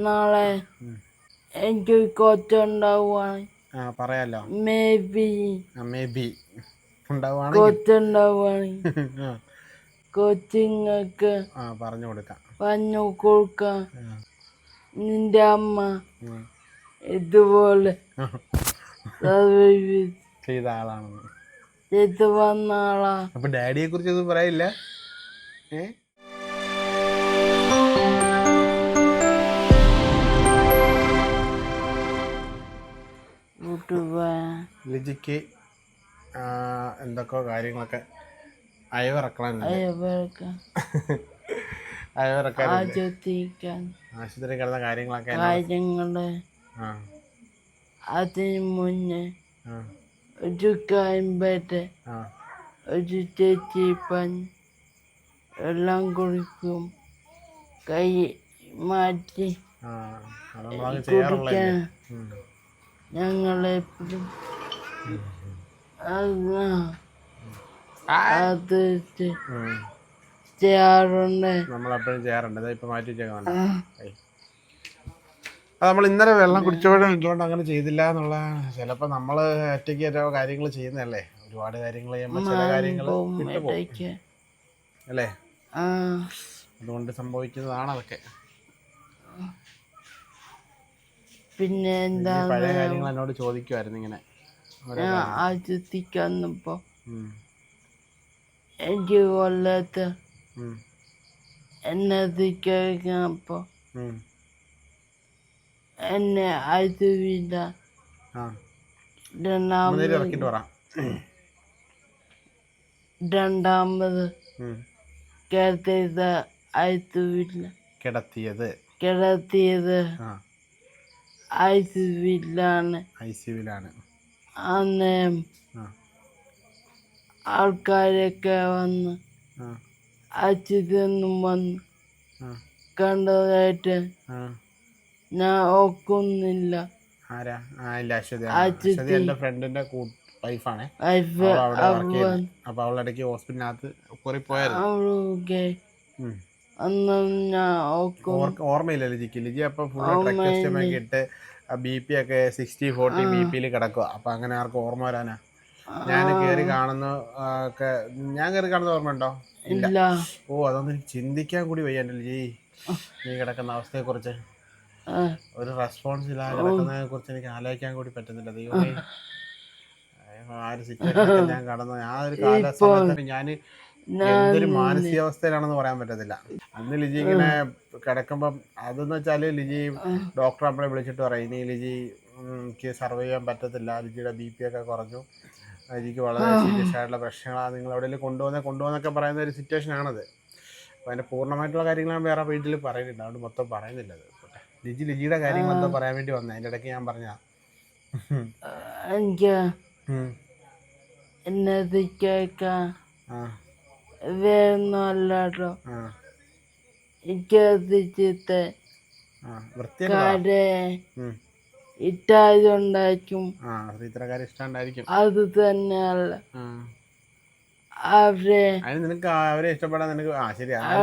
നാളെ എനിക്ക് കൊച്ചുണ്ടാവുകയാണ് ആ പറയാലോ. മേ ബി മേ ബി ഉണ്ടാവുകയാണെങ്കിൽ കൊച്ചുണ്ടാവുകയാണ് ആ, പറഞ്ഞു കൊടുക്കാം. പറഞ്ഞു കൊടുക്കാം. നിന്റെ അമ്മ. ഇതുപോലെ ചെയ്ത ആളാണെന്ന്. ചെയ്ത് വന്ന ആളാ. അപ്പൊ ഡാഡിയെ കുറിച്ച് ഒന്നും പറയില്ല. ഏ? ലിജിക്ക് എന്തൊക്കെ കാര്യങ്ങളൊക്കെ അയവിറക്കണം അയവിറക്കാൻ ആശുപത്രി കിടന്ന കാര്യങ്ങളൊക്കെ കാര്യങ്ങൾ. അതിന് മുന്നേ ഒരു ആ. ഒരു ചേച്ചി പഞ്ഞ് വെള്ളം കുടിക്കും. കൈ മാറ്റി കുടിക്കാൻ. ഞങ്ങളെപ്പോഴും അത് ഉം. ചെയ്യാറുണ്ട്. നമ്മളെപ്പോഴും ചെയ്യാറുണ്ട്. അതാ ഇപ്പൊ മാറ്റി വെച്ചേക്കാൻ അത് നമ്മൾ ഇന്നലെ വെള്ളം കുടിച്ചോടെ എന്തുകൊണ്ട് അങ്ങനെ ചെയ്തില്ല എന്നുള്ള ചിലപ്പോൾ നമ്മൾ ഒറ്റയ്ക്ക് ഓരോ കാര്യങ്ങൾ ചെയ്യുന്നല്ലേ ഒരുപാട് കാര്യങ്ങൾ ചെയ്യുമ്പോൾ ചില കാര്യങ്ങൾ അല്ലേ? അതുകൊണ്ട് സംഭവിക്കുന്നതാണ് അതൊക്കെ. പിന്നെ എന്താ പഴയ കാര്യങ്ങൾ എന്നോട് ചോദിക്കുമായിരുന്നു ഇങ്ങനെ ഉം. എനിക്ക് കൊല്ലത്ത് എന്നെ ഉം. എന്നെ അയച്ചുവില്ല ആ. രണ്ടാമത് കിടത്തിയത് ഇറക്കിയിട്ട് കിടത്തിയത്. കിടത്തിയത്. ഐ അന്ന് ആൾക്കാരൊക്കെ വന്ന് അച്ഛനും വന്ന് കണ്ടതായിട്ട് ഞാൻ ഒക്കുന്നില്ല ആരാ? ആ ഇല്ല അശ്വതി അശ്വതി. എന്റെ വൈഫാണേ അവൾ അപ്പൊ അവളിടയ്ക്ക് ഹോസ്പിറ്റലിനകത്ത് കുറി പോയായിരുന്നു ഓർമ്മയില്ല ലിജിക്ക് ലിജി അപ്പൊ ഫുൾ ഇട്ട് ബി പി ഒക്കെ സിക്സ്റ്റി ഫോർട്ടി ബി പിയിൽ കിടക്കുക അപ്പൊ അങ്ങനെ ആർക്കും ഓർമ്മ വരാനാ? ഞാൻ കയറി കാണുന്ന ഒക്കെ ഞാൻ കയറി കാണുന്ന ഓർമ്മ ഉണ്ടോ ഇല്ല. ഓ അതൊന്നും എനിക്ക് ചിന്തിക്കാൻ കൂടി വയ്യ എന്റെ ലിജി. നീ കിടക്കുന്ന അവസ്ഥയെ കുറിച്ച് ഒരു റെസ്പോൺസ് ഇല്ലാതെ കിടക്കുന്നതിനെ കുറിച്ച് എനിക്ക് ആലോചിക്കാൻ കൂടി പറ്റുന്നില്ല. ദൈവമേ. ആ. ഒരു സിറ്റുവേഷൻ ഞാൻ കടന്നു. ആ ഒരു കാല സമയത്ത് ഞാൻ എന്തൊരു മാനസികാവസ്ഥയിലാണെന്ന് പറയാൻ പറ്റത്തില്ല. അന്ന് ലിജി ഇങ്ങനെ കിടക്കുമ്പം അതെന്ന് വെച്ചാൽ ലിജി ഡോക്ടർ നമ്മളെ വിളിച്ചിട്ട് പറയും ഇനി ലിജി എനിക്ക് സർവൈവ് ചെയ്യാൻ പറ്റത്തില്ല. ലിജിയുടെ ബി പി ഒക്കെ കുറഞ്ഞു. ലിജിക്ക് വളരെ സീരിയസ് ആയിട്ടുള്ള പ്രശ്നങ്ങളാണ് നിങ്ങൾ എവിടെയെങ്കിലും കൊണ്ടുവന്ന കൊണ്ടുപോകുന്നൊക്കെ പറയുന്ന ഒരു സിറ്റുവേഷൻ ആണത്. അപ്പോൾ അതിന്റെ പൂർണമായിട്ടുള്ള കാര്യങ്ങളാണ് ഞാൻ വേറെ വീട്ടിൽ പറയുന്നുണ്ട്. അതുകൊണ്ട് മൊത്തം പറയുന്നില്ല അത്. ലിജി ലിജിയുടെ കാര്യങ്ങൾ എന്തോ പറയാൻ വേണ്ടി വന്നത് അതിന്റെ ഇടയ്ക്ക് ഞാൻ പറഞ്ഞ എനിക്ക് എന്നത് കേൾക്കാൻ ആ. ഇത്രക്കാര്യം ഇഷ്ടമുണ്ടായിരിക്കും അത് തന്നെയല്ല. അവരെ നിനക്ക് അവരെ ഇഷ്ടപ്പെടാൻ നിനക്ക് ആ ശരി അടുത്തറിയാം.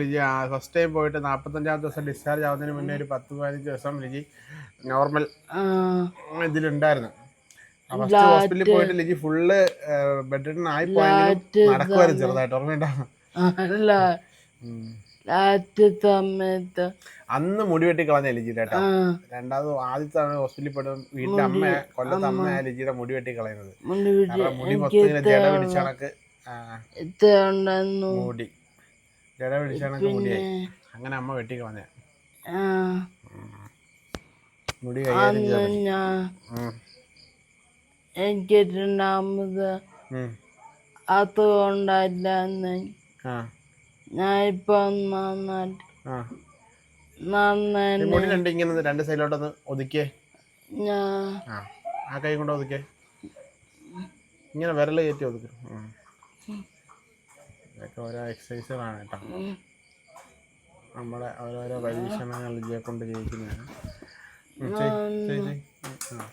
ലിജി ഫസ്റ്റ് ടൈം പോയിട്ട് നാൽപ്പത്തഞ്ചാമത്തെ ദിവസം ഡിസ്ചാർജ് ആവുന്നതിന് മുന്നേ ഒരു പത്ത് പതിനഞ്ച് ദിവസം ലിജി നോർമൽ ഇതിലുണ്ടായിരുന്നു. ഹോസ്പിറ്റലിൽ പോയിട്ട് ലിജി ഫുള്ള് ബെഡ് ആയി പോയെങ്കിലും നടക്കുമായിരുന്നു ചെറുതായിട്ട് ലാസ്റ്റ് സമയത്ത് അന്ന് മുടി വെട്ടി കളഞ്ഞ ലിജിയുടെ കേട്ടോ രണ്ടാമത് ആദ്യത്തെ ഹോസ്പിറ്റലിൽ പോയിട്ട് വീട്ടിലെ അമ്മ കൊല്ലത്തെ അമ്മ. ലിജിയുടെ മുടി വെട്ടി കളയുന്നത്. മുടി മൊത്തം ജട പിടിച്ച കണക്ക് മുടി. ജട പിടിച്ച കണക്ക് മുടിയായി. അങ്ങനെ അമ്മ വെട്ടി കളഞ്ഞ. മുടി കൈകാര്യം ചെയ്യാൻ അന്ന് ഞാൻ ഉം. എനിക്ക് രണ്ടാമത്. അതുകൊണ്ടല്ല ഞാൻ ഇങ്ങനെ രണ്ട് സൈഡിലോട്ടൊന്ന് ഒതുക്കിയേ. ആ. കൈ കൊണ്ട് ഒതുക്കേ ഇങ്ങനെ വിരൽ കയറ്റി ഒതുക്കും. ഇതൊക്കെ ഓരോ എക്സസൈസുകളാണ് കേട്ടോ. നമ്മളെ ഓരോരോ പരീക്ഷണങ്ങൾ കൊണ്ട് ജയിക്കുന്നതാണ് നന്നായി ആ.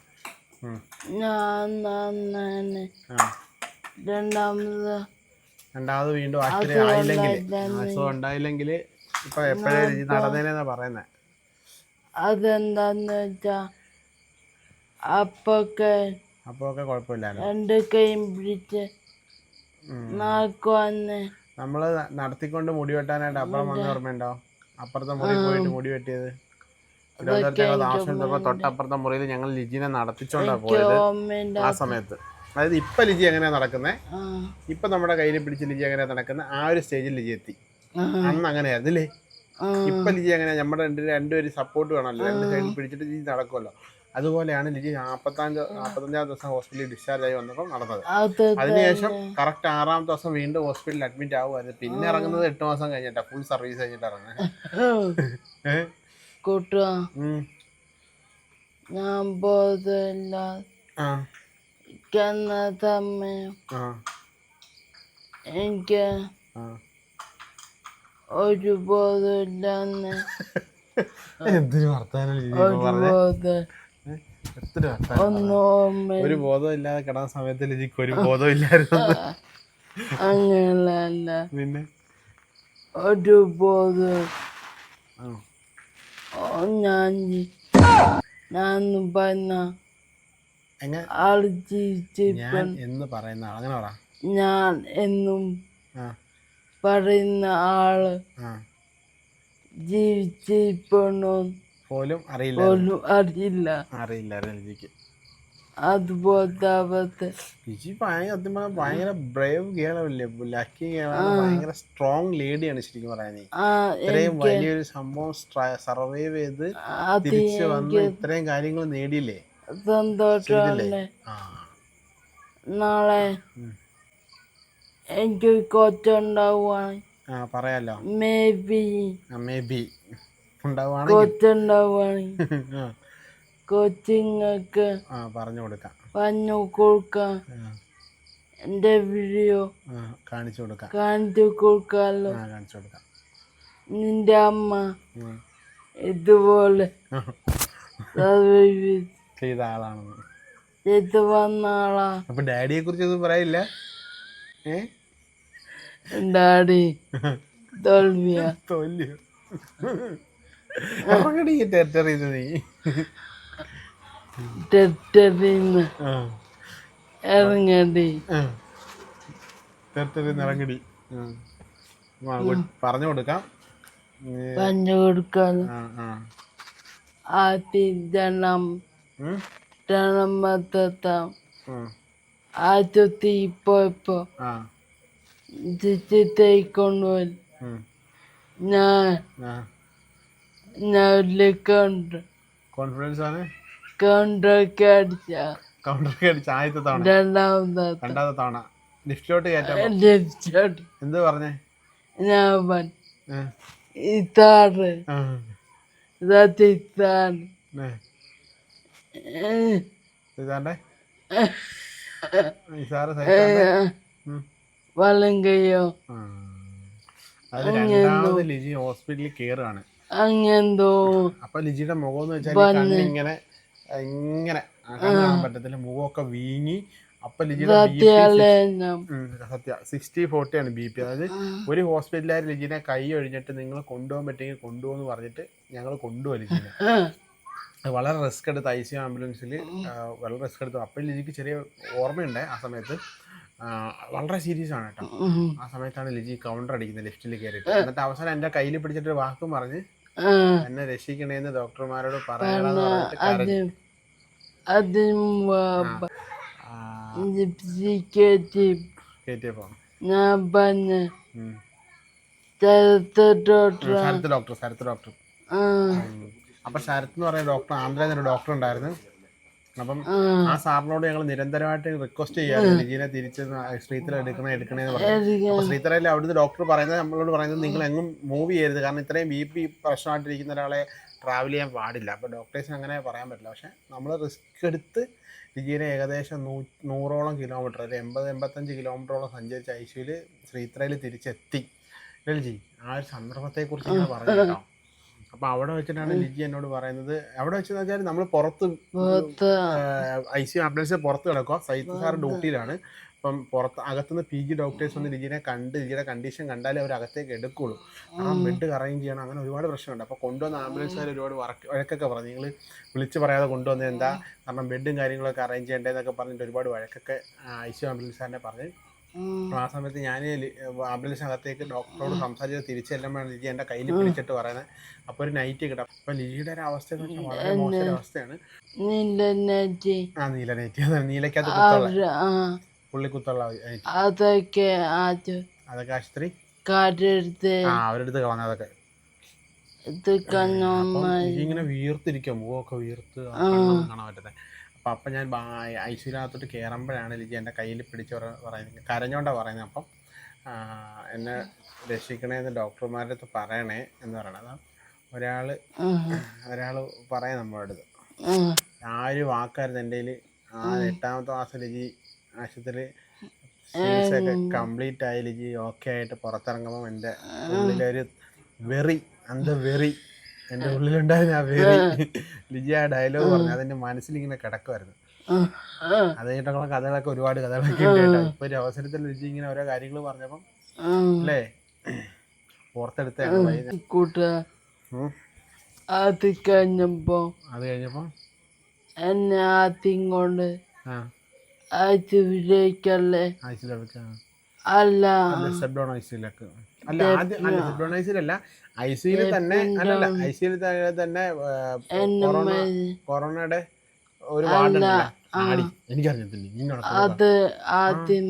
രണ്ടാമത് രണ്ടാമത് വീണ്ടും ആക്സിഡന്റ് ആയില്ലെങ്കിൽ അസുഖം ഉണ്ടായില്ലെങ്കിൽ ഇപ്പൊ എപ്പോഴേ നടന്നേനാ നടന്നേനെന്നാ പറയുന്നേ. അതെന്താന്ന് വെച്ചാ അപ്പൊക്കെ അപ്പൊക്കെ രണ്ട് കൈയും പിടിച്ച് നാക്കുവന്ന് നമ്മൾ നടത്തിക്കൊണ്ട് മുടി വെട്ടാനായിട്ട് അപ്പുറം വന്ന ഓർമ്മയുണ്ടോ? അപ്പുറത്തെ മുടി പോയിട്ട് മുടി വെട്ടിയത്? താമസിച്ചപ്പോ തൊട്ടപ്പുറത്തെ മുറിയിൽ ഞങ്ങൾ ലിജിനെ നടത്തിച്ചോണ്ടാ പോയത് ആ സമയത്ത്. അതായത് ഇപ്പൊ ലിജി എങ്ങനെയാ നടക്കുന്നത് ഇപ്പൊ നമ്മുടെ കയ്യിൽ പിടിച്ച് ലിജി എങ്ങനെയാ നടക്കുന്നത് ആ ഒരു സ്റ്റേജിൽ ലിജി എത്തി. അന്ന് അങ്ങനെയായിരുന്നു അല്ലേ. ഇപ്പൊ ലിജി എങ്ങനെയാ? നമ്മുടെ രണ്ട് രണ്ടുപേരും സപ്പോർട്ട് വേണമല്ലോ. രണ്ട് സൈഡിൽ പിടിച്ചിട്ട് ലിജി നടക്കുമല്ലോ അതുപോലെയാണ് ലിജി നാപ്പത്തഞ്ച് നാപ്പത്തഞ്ചാം ദിവസം ഹോസ്പിറ്റലിൽ ഡിസ്ചാർജ് ആയി വന്നപ്പോൾ നടന്നത്. അത് അതിനുശേഷം കറക്റ്റ് ആറാമത്തെ ദിവസം വീണ്ടും ഹോസ്പിറ്റലിൽ അഡ്മിറ്റ് ആവുമായിരുന്നു പിന്നെ ഇറങ്ങുന്നത് എട്ട് മാസം കഴിഞ്ഞിട്ടാ. ഫുൾ സർവീസ് കഴിഞ്ഞിട്ട് ഇറങ്ങുന്നത്. കൂട്ടുക. ഞാൻ ബോധമില്ല. ആ. ഇരിക്കുന്ന സമയം എനിക്ക് ഒരു ബോധമില്ലെന്ന്. ഇപ്പൊ ഒരു ബോധം. ഇല്ലാതെ കിടന്ന സമയത്ത് ലിജിക്ക് ഒരു ബോധം ഇല്ലായിരുന്നു അങ്ങനെയല്ല. പിന്നെ? ഒരു ബോധം. ഞാൻ ഞാൻ പറഞ്ഞ എന്ന് പറയുന്ന ആൾ അങ്ങനെ പറ. ഞാൻ എന്നും പറയുന്ന ആൾ. ജീവിച്ചിരിപ്പണോ പോലും അറിയില്ല. പോലും അറിയില്ല. അറിയില്ല. അറിയില്ല. അതുപോലത്തെ അവസ്ഥ ലിജി ഭയങ്കര സത്യം പറഞ്ഞാൽ ഭയങ്കര ബ്രേവ് ലക്കി ഭയങ്കര സ്ട്രോങ് ലേഡിയാണ് ശരിക്കും പറയാനേ. ഇത്രയും വലിയൊരു സംഭവം സർവൈവ് ചെയ്ത് തിരിച്ചു വന്ന് ഇത്രയും കാര്യങ്ങൾ നേടിയില്ലേ? സന്തോഷമല്ലേ നാളെ. എനിക്ക് കൊച്ചുണ്ടാവുകയാണ് ആ പറയാലോ. മേ ബി മേ ബി ഉണ്ടാവുകയാണെങ്കിൽ കൊച്ചുണ്ടാവുകയാണ് ആ, ആ പറഞ്ഞു കൊടുക്കാം. പറഞ്ഞു കൊടുക്കാം. എന്റെ എന്റെ വീഡിയോ കാണിച്ചു കൊടുക്കാം. കാണിച്ചു കൊടുക്കാമല്ലോ. കാണിച്ചു കൊടുക്കാം. നിന്റെ അമ്മ. ഇതുപോലെ ചെയ്ത ആളാണെന്ന്. ചെയ്ത് വന്ന ആളാ. അപ്പൊ ഡാഡിയെ കുറിച്ച് ഒന്നും പറയില്ല. ഡാഡി തോൽവിയ. ഈ ടെറിട്ടറിയിൽ നീ. ഇറങ്ങടി. പറഞ്ഞു കൊടുക്കാം. പറഞ്ഞു കൊടുക്കാം ആദ്യം ജനം ഉം, ജനമത്തെത്താം ഉം, ആദ്യത്തെ ഇപ്പോ ഇപ്പോ ചിത്തേക്കൊണ്ടുപോയി ഞാൻ ഞാൻ കണ്ട് കോൺഫിഡൻസ് ആണ്? കണ്ടൊക്കെ അടിച്ച കൗണ്ടർ അടിച്ച് ആദ്യത്തെ തവണ. രണ്ടാമത്തെ. രണ്ടാമത്തെ തവണ. ലിഫ്റ്റിലോട്ട് കയറ്റാൻ ലഭിച്ചോട്ട് എന്ത് പറഞ്ഞേ? ഞാൻ പറഞ്ഞു ഏ, ഇതാണ് ആ, ഇതാണ് ഏ, ഇതാണ്ടേ? നിസാറ് സഹിക്കാണ്ടേ? കയ്യോ അത് രണ്ടാമത് ലിജി ഹോസ്പിറ്റലിൽ കയറുകയാണ് അങ്ങെന്തോ അപ്പൊ ലിജിയുടെ മുഖം എന്ന് വെച്ചാൽ കണ്ണിങ്ങനെ ഇങ്ങനെ പറ്റത്തില്ല മുഖമൊക്കെ വീങ്ങി അപ്പൊ സത്യ സിക്സ്റ്റി ഫോർട്ടി ആണ് ബി പി അതായത് ഒരു ഹോസ്പിറ്റലുകാർ ലിജിനെ കൈ ഒഴിഞ്ഞിട്ട് നിങ്ങൾ കൊണ്ടുപോകാൻ പറ്റുമെങ്കിൽ കൊണ്ടുപോകുന്നു പറഞ്ഞിട്ട് ഞങ്ങൾ കൊണ്ടുപോയി ലിജിനെ. വളരെ റിസ്ക് എടുത്ത് ഐ സി ആംബുലൻസിൽ വളരെ റിസ്ക് എടുത്തു. അപ്പം ലിജിക്ക് ചെറിയ ഓർമ്മയുണ്ട് ആ സമയത്ത്. വളരെ സീരിയസ് ആണ് കേട്ടോ. ആ സമയത്താണ് ലിജി കൗണ്ടർ അടിക്കുന്നത് ലിഫ്റ്റിൽ കയറിയിട്ട്. എന്നിട്ട് അവസാനം എന്റെ കയ്യിൽ പിടിച്ചിട്ട് വാക്കും പറഞ്ഞ് എന്നെ രക്ഷിക്കണേന്ന് ഡോക്ടർമാരോട് പറയണമെന്ന് പറഞ്ഞിട്ട് കരഞ്ഞു. അത് ആ, കയറ്റിയപ്പോ ഞാൻ പറഞ്ഞ ഉം. ചരിത്ര doctor Sharath doctor Sharath doctor. ആ. ഉം. അപ്പൊ ശരത്ത് എന്ന് പറയുന്ന ഡോക്ടർ ആന്ധ്രയിൽ ഒരു ഡോക്ടർ ഉണ്ടായിരുന്നു. അപ്പം ആ. സാറിനോട് ഞങ്ങൾ നിരന്തരമായിട്ട് റിക്വസ്റ്റ് ചെയ്യാറുണ്ട് ലിജീനെ തിരിച്ച് ശ്രീത്തല എടുക്കണേ എടുക്കണേന്ന് പറഞ്ഞു അപ്പൊ ശ്രീത്തലയിൽ അവിടുത്തെ ഡോക്ടർ പറയുന്നത് നമ്മളോട് പറയുന്നത് നിങ്ങൾ എങ്ങും മൂവ് ചെയ്യരുത്. കാരണം ഇത്രയും ബി പി പ്രശ്നമായിട്ടിരിക്കുന്ന ഒരാളെ ട്രാവൽ ചെയ്യാൻ പാടില്ല. അപ്പോൾ ഡോക്ടേഴ്സിന് അങ്ങനെ പറയാൻ പറ്റില്ല. പക്ഷെ നമ്മൾ റിസ്ക് എടുത്ത് ലിജീനെ ഏകദേശം നൂ നൂറോളം കിലോമീറ്റർ ഒരു എൺപത് എൺപത്തഞ്ച് കിലോമീറ്ററോളം സഞ്ചരിച്ച് ഐശ്വര്യ ശ്രീത്രയിൽ തിരിച്ചെത്തി. ലിജി? ആ ഒരു സന്ദർഭത്തെക്കുറിച്ച് ഞാൻ പറഞ്ഞു കേട്ടോ. അപ്പോൾ അവിടെ വെച്ചിട്ടാണ് ലിജി എന്നോട് പറയുന്നത്. അവിടെ വെച്ചെന്ന് വെച്ചാൽ നമ്മൾ പുറത്ത് ഐ സി ആംബുലൻസ് പുറത്ത് കിടക്കുക. സൈത്ത് സാർ ഡ്യൂട്ടിയിലാണ്. അപ്പം പുറത്ത് അകത്തുനിന്ന് പി ജി ഡോക്ടേഴ്സ് വന്ന് ലിജിനെ കണ്ട് ലിജിയുടെ കണ്ടീഷൻ കണ്ടാലേ അവർ അകത്തേക്ക് എടുക്കുള്ളൂ. ആ ബെഡ് അറേഞ്ച് ചെയ്യണം. അങ്ങനെ ഒരുപാട് പ്രശ്നമുണ്ട്. അപ്പോൾ കൊണ്ടുവന്ന ആംബുലൻസുകാർ ഒരുപാട് വഴക്ക് വഴക്കൊക്കെ പറഞ്ഞു. നിങ്ങൾ വിളിച്ച് പറയാതെ കൊണ്ടുവന്നത് എന്താ കാരണം ബെഡും കാര്യങ്ങളൊക്കെ അറേഞ്ച് ചെയ്യേണ്ടതെന്നൊക്കെ പറഞ്ഞിട്ട് ഒരുപാട് വഴക്കൊക്കെ ഐ സി ആംബുലൻസുകാരനെ പറഞ്ഞ്. ആ സമയത്ത് ഞാൻ ആംബുലൻസിനകത്തേക്ക് ഡോക്ടറോട് സംസാരിച്ച് തിരിച്ചു ചെല്ലുമ്പോഴാണ് ലിജി എന്റെ കയ്യിൽ പിടിച്ചിട്ട് പറയുന്നത് അപ്പോൾ ഒരു നൈറ്റ് കിട്ടും അപ്പോൾ ലിജിയുടെ ഒരു അവസ്ഥ എന്ന് വെച്ചാൽ വളരെ മോശം അവസ്ഥയാണ്. ആ നീല നൈറ്റ് അതാണ് നീലക്കകത്ത് കുത്തുള്ള. ആ. പുള്ളി കുത്തുള്ള അതൊക്കെ അത് അതൊക്കെ ആശുപത്രി അവരെടുത്ത് കളഞ്ഞ അതൊക്കെ. ഇങ്ങനെ വീർത്തിരിക്കും മുഖമൊക്കെ വീർത്ത് കാണാൻ പറ്റത്തെ. അപ്പം അപ്പം ഞാൻ ഐശ്വര്യത്തോട്ട് കയറുമ്പോഴാണ് ലിജി എന്റെ കയ്യിൽ പിടിച്ച് പറ- പറയുന്നത്. കരഞ്ഞോണ്ടാണ് പറയുന്നത് അപ്പം എന്നെ രക്ഷിക്കണേന്ന് ഡോക്ടർമാരുടെ അടുത്ത് പറയണേ എന്ന് പറയണത് ഒരാൾ ഒരാൾ പറയാം നമ്മുടെ അടുത്ത്. ആ ഒരു വാക്കായിരുന്നു എന്റെ കയ്യിൽ ആ എട്ടാമത്തെ മാസം ലിജി ആശുപത്രി ഒക്കെ കംപ്ലീറ്റ് ആയി ലിജി. ഓക്കെ ആയിട്ട് പുറത്തിറങ്ങുമ്പോൾ എന്റെ ഉള്ളിലൊരു വെറി അന്ത വെറി എന്റെ ഉള്ളിലുണ്ടായിരുന്ന ആ പേര് ലിജി ആ ഡയലോഗ് പറഞ്ഞു അതെന്റെ മനസ്സിൽ ഇങ്ങനെ കിടക്കുമായിരുന്നു അത് കഴിഞ്ഞിട്ടുള്ള കഥകളൊക്കെ ഒരുപാട് കഥകളൊക്കെ ഉണ്ട് ഇപ്പൊ ഒരു അവസരത്തിൽ ലിജി ഇങ്ങനെ ഓരോ കാര്യങ്ങൾ പറഞ്ഞപ്പം അല്ലേ? ഓർത്തെടുത്ത കൂട്ട അത് കഴിഞ്ഞപ്പോ അത് കഴിഞ്ഞപ്പോ? എന്നെ ആദ്യം കൊണ്ട് ആഴ്ച വിജയിക്കല്ലേ ഐസിയിലൊക്കെ അല്ല. സെഡോൺ ഐസിയിലൊക്കെ അല്ല ആദ്യം അല്ല സെഡോൺ ഐസിയിലല്ല ഐസിയിൽ തന്നെ അല്ലല്ല ഐസിയിൽ തന്നെ ആ, കൊറോണ കൊറോണയുടെ ഒരു വാർഡ് എനിക്കറിയത്തില്ല അത് ആദ്യം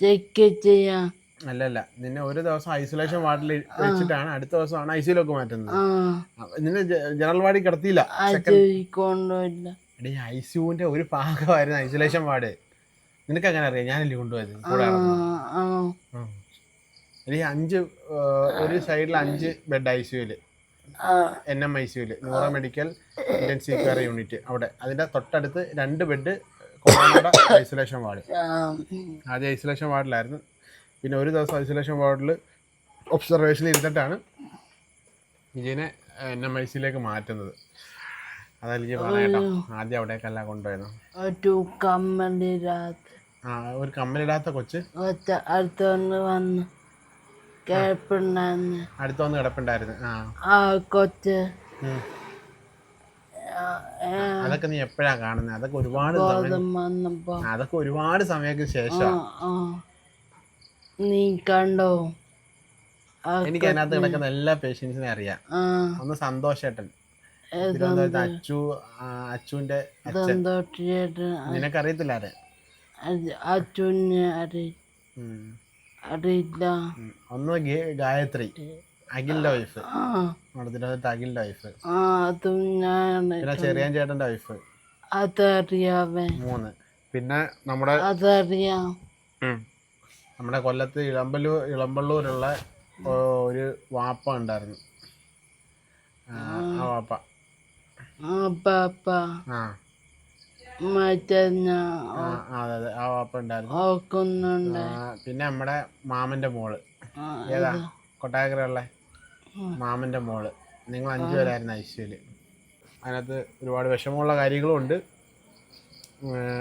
ചെക്ക് ചെയ്യാം. അല്ല അല്ല നിന്നെ ഒരു ദിവസം ഐസൊലേഷൻ വാർഡിൽ വെച്ചിട്ടാണ് അടുത്ത ദിവസമാണ് ഐസിയിലൊക്കെ മാറ്റുന്നത്. നിന്നെ ജനറൽ വാർഡിൽ കിടത്തിയില്ല. ഐസിയുവിന്റെ ഒരു ഭാഗമായിരുന്നു ഐസൊലേഷൻ വാർഡ്. നിനക്ക് അങ്ങനെ അറിയാം? ഞാനല്ലേ കൊണ്ടുപോയത്? കൂടെ എടീ അഞ്ച് ഒരു സൈഡിൽ അഞ്ച് ബെഡ് ഐ സിയുൽ എൻ എം ഐ സിയുൽ നൂറ മെഡിക്കൽ ഇന്റൻസീവ് കെയർ യൂണിറ്റ് അവിടെ. അതിന്റെ തൊട്ടടുത്ത് രണ്ട് ബെഡ് കൊറോണയുടെ ഐസൊലേഷൻ വാർഡ് ആദ്യം ഐസൊലേഷൻ വാർഡിലായിരുന്നു പിന്നെ ഒരു ദിവസം ഐസൊലേഷൻ വാർഡിൽ ഒബ്സർവേഷനിൽ ഇരുന്നിട്ടാണ് വിജയനെ എൻ എം ഐ സിയിലേക്ക് മാറ്റുന്നത് അതാ എനിക്ക് പറയാട്ടോ ആദ്യം അവിടേക്കല്ല കൊണ്ടുപോയത്. ആ ഒരു കമ്മലിടാത്ത കൊച്ച്. അടുത്ത വന്ന് വന്ന് കിടപ്പുണ്ടായിരുന്നു. ആ. കൊച്ച്. അതൊക്കെ നീ എപ്പോഴാ കാണുന്നത് അതൊക്കെ ഒരുപാട് അതൊക്കെ ഒരുപാട് സമയത്തിന് ശേഷം. നീ കണ്ടോ? എനിക്ക് അതിനകത്ത് കിടക്കുന്ന എല്ലാ പേഷ്യൻസിനെ അറിയാം. ഒന്ന് സന്തോഷേട്ടൻ. തിരുവനന്തപുരത്ത് അച്ചു അച്ചുന്റെ അച്ചുവിന്റെ നിനക്കറിയത്തില്ല അച്ചു അച്ഛനെ അറി ഉം. അറിയില്ല. ഒന്ന് ഗായത്രി. അഖിലിന്റെ വൈഫ് തിരുവനന്തപുരത്ത് അഖിലിന്റെ വൈഫ് അതും ഞാൻ പിന്നെ ചെറിയാൻ ചേട്ടന്റെ വൈഫ് അതറിയാവേ. മൂന്ന്. പിന്നെ നമ്മുടെ അതറിയാം. നമ്മുടെ കൊല്ലത്ത് ഇളമ്പല്ലൂർ ഇളമ്പള്ളൂരുള്ള ഒരു വാപ്പ ഉണ്ടായിരുന്നു. ആ വാപ്പ. ആ. പിന്നെ നമ്മുടെ മാമന്റെ മോൾ. ഏതാ? കൊട്ടായക്കരയുള്ള മാമന്റെ മോൾ. നിങ്ങൾ അഞ്ചു പേരായിരുന്നു ഐശ്വര്യ. അതിനകത്ത് ഒരുപാട് വിഷമമുള്ള കാര്യങ്ങളും ഉണ്ട്.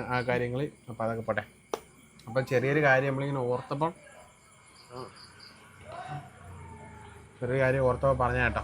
ആ കാര്യങ്ങൾ അപ്പം അതൊക്കെ പോട്ടെ. അപ്പം ചെറിയൊരു കാര്യം നമ്മളിങ്ങനെ ഓർത്തപ്പം ചെറിയ കാര്യം ഓർത്തപ്പോൾ പറഞ്ഞ കേട്ടോ.